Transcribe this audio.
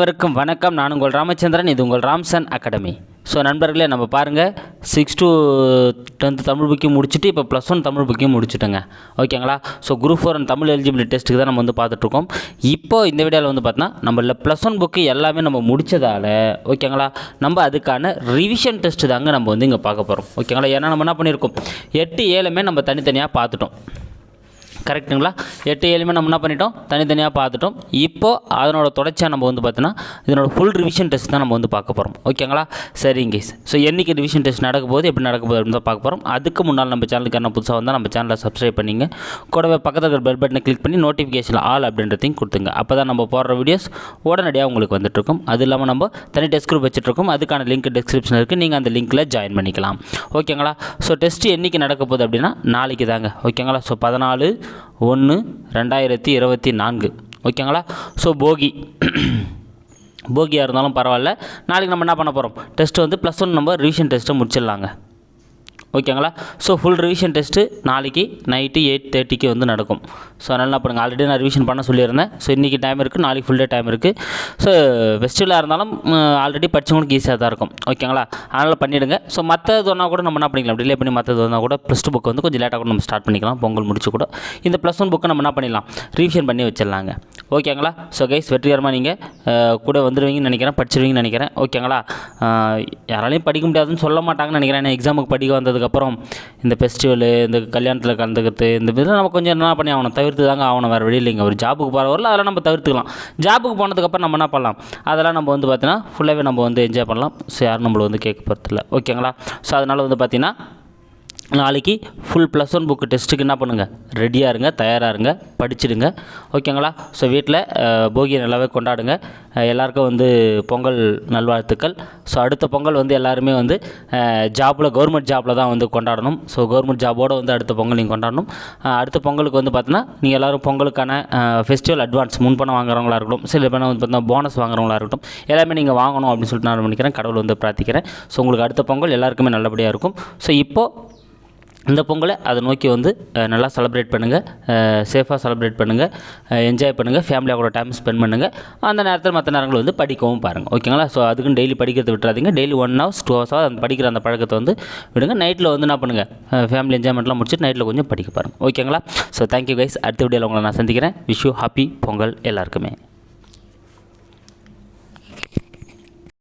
அனைவருக்கும் வணக்கம். நான் உங்கள் ராமச்சந்திரன் இது உங்கள் ராம்சன் அகாடமி. ஸோ நண்பர்களே நம்ம பாருங்கள் சிக்ஸ் டூ டென்த்து தமிழ் புக்கையும் முடிச்சுட்டு இப்போ ப்ளஸ் ஒன் தமிழ் புக்கையும் முடிச்சுட்டோங்க. ஓகேங்களா so group four and Tamil eligibility டெஸ்ட்டுக்கு தான் நம்ம வந்து பார்த்துட்ருக்கோம். இப்போ இந்த வீடியோவில் வந்து பார்த்தோன்னா நம்மள ப்ளஸ் ஒன் புக்கு எல்லாமே நம்ம முடித்ததால் ஓகேங்களா நம்ம அதுக்கான ரிவிஷன் டெஸ்ட்டு தாங்க நம்ம வந்து இங்கே பார்க்க போகிறோம் ஓகேங்களா ஏன்னா நம்ம என்ன பண்ணியிருக்கோம்? எட்டு ஏழுமே நம்ம தனித்தனியாக பார்த்துட்டோம். கரெக்ட்டுங்களா எட்டு ஏழுமே நம்ம என்ன பண்ணிட்டோம்? தனித்தனியாக பார்த்துட்டோம். இப்போது அதனோட தொடர்ச்சியாக நம்ம வந்து பார்த்தோன்னா இதனோட ஃபுல் ரிவிஷன் டெஸ்ட் தான் நம்ம வந்து பார்க்க போகிறோம் ஓகேங்களா? சரிங்க ஸோ என்றைக்கு ரிவிஷன் டெஸ்ட் நடக்க போகுது எப்படி நடக்க போகுது அப்படின்னு தான் பார்க்க போகிறோம் அதுக்கு முன்னால் நம்ம சேனலுக்கு என்ன புதுசாக வந்தால் நம்ம சேனலை சப்ஸ்கிரைப் பண்ணிங்க. கூடவே பக்கத்தில் இருக்கிற பெல் பட்டனை கிளிக் பண்ணி நோட்டிஃபிகேஷன் ஆல் அப்படின்றதையும் கொடுத்துங்க. அப்போ தான் நம்ம போடுற வீடியோஸ் உடனடியாக உங்களுக்கு வந்துட்டுருக்கும் அது இல்லாமல் நம்ம தனி டெஸ்ட் குரூப் வச்சுட்ருக்கோம் அதுக்கான லிங்க் டிஸ்கிரிப்ஷன் இருக்குது நீங்கள் அந்த லிங்க்கில் ஜாயின் பண்ணிக்கலாம். ஓகேங்களா? ஸோ டெஸ்ட் என்றைக்கு நடக்க போகுது அப்படின்னா நாளைக்கு தாங்க. ஓகேங்களா? ஸோ பதினாலு ஒன்று ரெண்டாயிரத்தி இருபத்தி நான்கு. ஓகேங்களா? ஸோ போகி. போகியாக இருந்தாலும் பரவாயில்ல. நாளைக்கு நம்ம என்ன பண்ண போகிறோம் டெஸ்ட் வந்து ப்ளஸ் ஒன் நம்ம ரிவிஷன் டெஸ்ட்டை முடிச்சிடலாங்க. ஓகேங்களா? ஸோ ஃபுல் ரிவிஷன் டெஸ்ட்டு நாளைக்கு நைட்டு எயிட் தேர்ட்டிக்கு வந்து நடக்கும். ஸோ அதனால் என்ன பண்ணுங்கள் ஆல்ரெடி நான் ரிவிஷன் பண்ண சொல்லியிருந்தேன். ஸோ இன்றைக்கி டைம் இருக்குது நாளைக்கு ஃபுல் டே டைம் இருக்குது ஸோ ஃபெஸ்டிவலாக இருந்தாலும் ஆல்ரெடி படித்தவங்களுக்கு ஈஸியாக தான் இருக்கும். ஓகேங்களா? அதனால் பண்ணிவிடுங்க ஸோ மற்றது ஒன்றா கூட நம்ம என்ன பண்ணிக்கலாம்? டிலே பண்ணி மற்றது ஒன்றா கூட ப்ளஸ் டூ புக் வந்து கொஞ்சம் லேட்டாக கூட நம்ம ஸ்டார்ட் பண்ணிக்கலாம். பொங்கல் முடிச்சு கூட. இந்த ப்ளஸ் ஒன் புக்கை நம்ம என்ன பண்ணிடலாம்? ரிவிஷன் பண்ணி வச்சிடலாங்க. ஓகேங்களா? ஸோ கைஸ் வெற்றிகரமாக நீங்கள் கூட வந்துடுவீங்கன்னு நினைக்கிறேன் படிச்சிருவீங்கன்னு நினைக்கிறேன். ஓகேங்களா? யாராலையும் படிக்க முடியாதுன்னு சொல்ல மாட்டாங்கன்னு நினைக்கிறேன். ஏன்னா எக்ஸாமுக்கு படிக்க அதுக்கப்புறம் இந்த ஃபெஸ்டிவலு இந்த கல்யாணத்தில் கலந்துக்கிறது இந்த இதெல்லாம் நம்ம கொஞ்சம் என்ன பண்ணி ஆகணும். தவிர்த்து தாங்க ஆகணும். வேறு வழி இல்லைங்க. ஒரு ஜாபுக்கு வரல அதெல்லாம் நம்ம தவிர்த்துக்கலாம். ஜாபுக்கு போனதுக்கப்புறம் நம்ம என்ன பண்ணலாம்? அதெல்லாம் நம்ம வந்து பார்த்தீங்கன்னா ஃபுல்லாகவே நம்ம வந்து என்ஜாய் பண்ணலாம். ஸோ யாரும் நம்மளை வந்து கேட்க போகிறதில்ல ஓகேங்களா ஸோ அதனால் வந்து பார்த்திங்கன்னா நாளைக்கு ஃபுல் ப்ளஸ் ஒன் புக்கு டெஸ்ட்டுக்கு என்ன பண்ணுங்கள் ரெடியாக இருங்க தயாராக இருங்க படிச்சிடுங்க. ஓகேங்களா ஸோ வீட்டில் போகியை நல்லாவே கொண்டாடுங்க. எல்லாருக்கும் வந்து பொங்கல் நல்வாழ்த்துக்கள். ஸோ அடுத்த பொங்கல் வந்து எல்லாருமே வந்து ஜாப்பில் கவர்மெண்ட் ஜாப்பில் தான் வந்து கொண்டாடணும். ஸோ கவர்மெண்ட் ஜாபோடு வந்து அடுத்த பொங்கல் நீங்கள் கொண்டாடணும். அடுத்த பொங்கலுக்கு வந்து பார்த்தீங்கன்னா நீங்கள் எல்லோரும் பொங்கலுக்கான ஃபெஸ்டிவல் அட்வான்ஸ் முன்பணம் வாங்குறவங்களா இருக்கட்டும் சில பேர் வந்து பார்த்தீங்கன்னா போனஸ் வாங்குறவங்களா இருக்கட்டும் எல்லாமே நீங்கள் வாங்கணும் அப்படின்னு சொல்லிட்டு நான் நினைக்கிறேன். கடவுள் வந்து பிரார்த்திக்கிறேன். ஸோ உங்களுக்கு அடுத்த பொங்கல் எல்லாருக்குமே நல்லபடியாக இருக்கும். ஸோ இப்போது இந்த பொங்கலை அதை நோக்கி வந்து நல்லா செலப்ரேட் பண்ணுங்கள் சேஃபாக செலப்ரேட் பண்ணுங்கள் என்ஜாய் பண்ணுங்கள் ஃபேமிலியாக கூட டைம் ஸ்பெண்ட் பண்ணுங்கள் அந்த நேரத்தில் மற்ற நேரங்கள் வந்து படிக்கவும் பாருங்கள் ஓகேங்களா ஸோ அதுக்குன்னு டெய்லி படிக்கிறத விட்டுறாதீங்க. Daily one hours two hours அந்த படிக்கிற அந்த பழக்கத்தை வந்து விடுங்க. நைட்டில் வந்து என்ன பண்ணுங்கள் ஃபேமிலி என்ஜாய்மெண்ட்லாம் முடிச்சுட்டு நைட்டில் கொஞ்சம் படிக்க பாருங்கள் ஓகேங்களா ஸோ தேங்க்யூ கைஸ் அடுத்த வீடியோவில் உங்களை நான் சந்திக்கிறேன். விஷ் யூ ஹாப்பி பொங்கல் எல்லாருக்குமே.